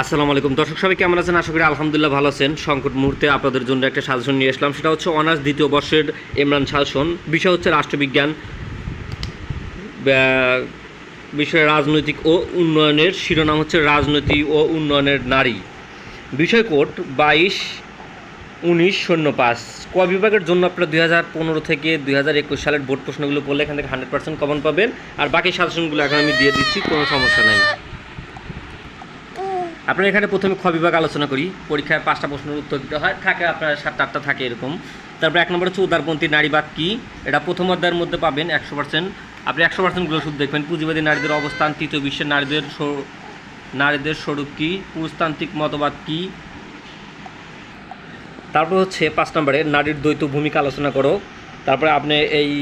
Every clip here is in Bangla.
আসসালামু আলাইকুম। দর্শক, সবাই কেমন আছেন? আশা করি আলহামদুলিল্লাহ ভালো আছেন। সংকট মুহূর্তে আপনাদের জন্য একটা সাজেশন নিয়ে আসলাম। সেটা হচ্ছে অনার্স দ্বিতীয় বর্ষের ইমরান শাসন বিষয় হচ্ছে রাষ্ট্রবিজ্ঞান বিষয় রাজনৈতিক ও উন্নয়নের। শিরোনাম হচ্ছে রাজনীতি ও উন্নয়নের নারী। বিষয় কোড বাইশ উনিশ শূন্য পাঁচ। ক বিভাগের জন্য আপনারা দুই হাজার পনেরো থেকে দুই হাজার একুশ সালের বোর্ড প্রশ্নগুলো পড়লে এখান থেকে হান্ড্রেড পার্সেন্ট কমন পাবেন। আর বাকি সাজেশনগুলো এখন আমি দিয়ে দিচ্ছি, কোনো সমস্যা নাই। আপনার এখানে প্রথমে খ বিভাগ আলোচনা করি। পরীক্ষায় পাঁচটা প্রশ্নের উত্তর দিতে হয়। থাকে আপনার সাতটা, আটটা থাকে এরকম। তারপর এক নম্বর হচ্ছে উদারপন্থী নারীবাদ কি? এটা প্রথম অধ্যায়ের মধ্যে পাবেন একশো পার্সেন্ট আপনি একশো পার্সেন্টগুলো শুধু দেখবেন। পুঁজিবাদী নারীদের অবস্থান, তৃতীয় বিশ্বের নারীদের নারীদের স্বরূপ কী? পুরুষতান্ত্রিক মতবাদ কী? তারপর হচ্ছে পাঁচ নম্বরে নারীর দ্বৈত ভূমিকা আলোচনা করো। তারপরে আপনি এই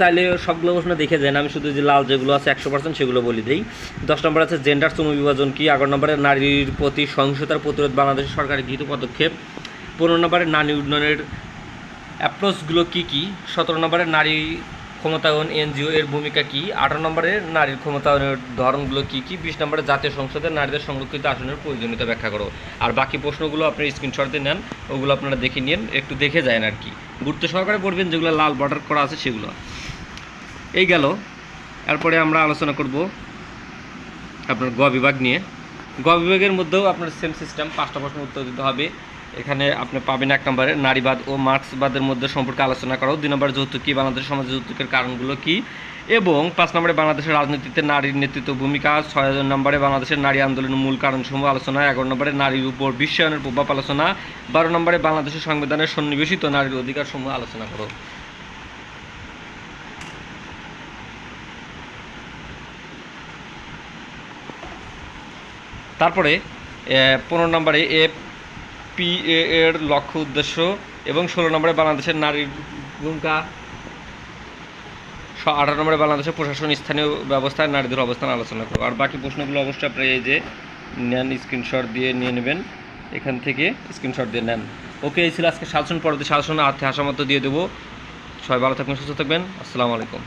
চাইলে সবগুলো প্রশ্ন দেখে যান। আমি শুধু যে লাল যেগুলো আছে একশো পার্সেন্ট সেগুলো বলি দিই। দশ নম্বর আছে জেন্ডার শ্রম বিভাজন কি? এগারো নম্বরে নারীর প্রতি সহিংসতার প্রতিরোধ বাংলাদেশ সরকারের গৃহীত পদক্ষেপ। পনেরো নম্বরে নারী উন্নয়নের অ্যাপ্রোচগুলো কী কী? সতেরো নম্বরে নারী ক্ষমতায়ন এনজিও এর ভূমিকা কী? আঠারো নম্বরে নারীর ক্ষমতায়নের ধরনগুলো কী কী? বিশ নম্বরে জাতীয় সংসদে নারীদের সংরক্ষিত আসনের প্রয়োজনীয়তা ব্যাখ্যা করো। আর বাকি প্রশ্নগুলো আপনি স্ক্রিনশট নেন, ওগুলো আপনারা দেখে নিন, একটু দেখে যায় আর কি। গুরুত্ব সহকারে পড়বেন যেগুলো লাল বর্ডার করা আছে সেগুলো। এই গেল। এরপরে আমরা আলোচনা করব আপনার গ বিভাগ নিয়ে। গ বিভাগের মধ্যেও আপনার সেম সিস্টেম পাঁচটা প্রশ্ন উত্তর দিতে হবে। এখানে আপনি পাবেন এক নম্বরে নারীবাদ ও মার্ক্সবাদের মধ্যে সম্পর্কে আলোচনা করো। দুই নম্বরে যৌতুক কী বাংলাদেশের সমাজে যৌতুকের কারণগুলো কী? এবং পাঁচ নম্বরে বাংলাদেশের রাজনীতিতে নারীর নেতৃত্ব ভূমিকা। ছয় নম্বরে বাংলাদেশের নারী আন্দোলনের মূল কারণসমূহ আলোচনা। এগারো নম্বরে নারীর উপর বিশ্বায়নের প্রভাব আলোচনা। বারো নম্বরে বাংলাদেশের সংবিধানের সন্নিবেশিত নারীর অধিকার সমূহ আলোচনা করো। তারপরে পনেরো নম্বরে এ, পি এর লক্ষ্য উদ্দেশ্য এবং ষোলো নম্বরে বাংলাদেশের নারীর ভূমিকা। আঠারো নম্বরে বাংলাদেশের প্রশাসন স্থানীয় ব্যবস্থায় নারীদের অবস্থান আলোচনা করব। আর বাকি প্রশ্নগুলো অবশ্যই আপনি এই যে নেন স্ক্রিনশট দিয়ে নিয়ে নেবেন। এখান থেকে স্ক্রিনশট দিয়ে নেন। ওকে, এই ছিল আজকে শাসন পরবর্তী সাজেশন হাতে আসা মতো দিয়ে দেবো। সবাই ভালো থাকবেন, সুস্থ থাকবেন। আসসালামু আলাইকুম।